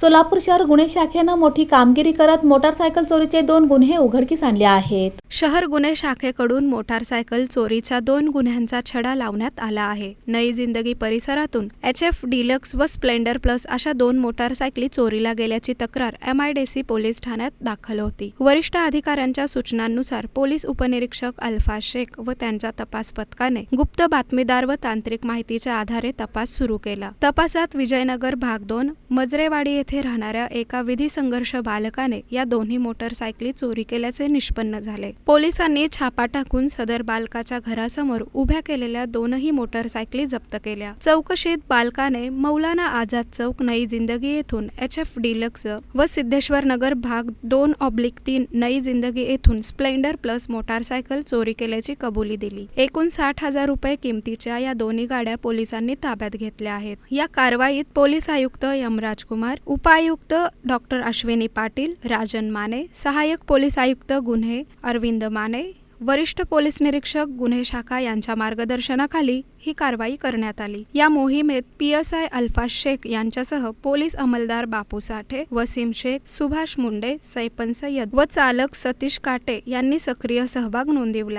सोलापूर शहर गुन्हे शाखेनं मोठी कामगिरी करत मोटारसायकल चोरीचे दोन गुन्हे उघडकीस आणले आहेत. शहर गुन्हे शाखेकडून मोटारसायकल चोरीच्या दोन गुन्ह्यांचा छडा लावण्यात आला आहे. नई जिंदगी परिसरातून एच एफ डिलक्स व स्प्लेंडर प्लस अशा दोन मोटारसायकली चोरीला गेल्याची तक्रार M I D C police ठाण्यात दाखल होती. वरिष्ठ अधिकाऱ्यांच्या सूचनांनुसार पोलीस उपनिरीक्षक अल्फा शेख व त्यांच्या तपास पथकाने गुप्त बातमीदार व तांत्रिक माहितीच्या आधारे तपास सुरू केला. तपासात विजयनगर भाग दोन मजरेवाडी येथे राहणाऱ्या एका विधी संघर्ष बालकाने या दोन्ही मोटरसायकली चोरी केल्याचे निष्पन्न झाले. पोलिसांनी छापा टाकून सदर बालकाच्या घरासमोर उभ्या केलेल्या दोनही मोटरसायकली जप्त केल्या. चौकशीत बालकाने मौलाना आझाद चौक नई जिंदगी येथून एच एफ डिलक्स व सिद्धेश्वर नगर भाग दोन ऑब्लिक तीन नई जिंदगी येथून स्प्लेंडर प्लस मोटारसायकल चोरी केल्याची कबुली दिली. एकूण साठ हजार रुपये किमतीच्या या दोन्ही गाड्या पोलिसांनी ताब्यात घेतल्या आहेत. या कारवाईत पोलीस आयुक्त यमराज कुमार उपायुक्त डॉक्टर अश्विनी पाटील राजन माने सहाय्यक पोलीस आयुक्त गुन्हे अरविंद माने वरिष्ठ पोलीस निरीक्षक गुन्हे शाखा यांच्या मार्गदर्शनाखाली ही कारवाई करण्यात आली. या मोहिमेत P S I Alfa Shaikh यांच्यासह पोलीस अंमलदार बापू साठे वसीम शेख सुभाष मुंडे सैपन सय्यद व चालक सतीश काटे यांनी सक्रिय सहभाग नोंदविला.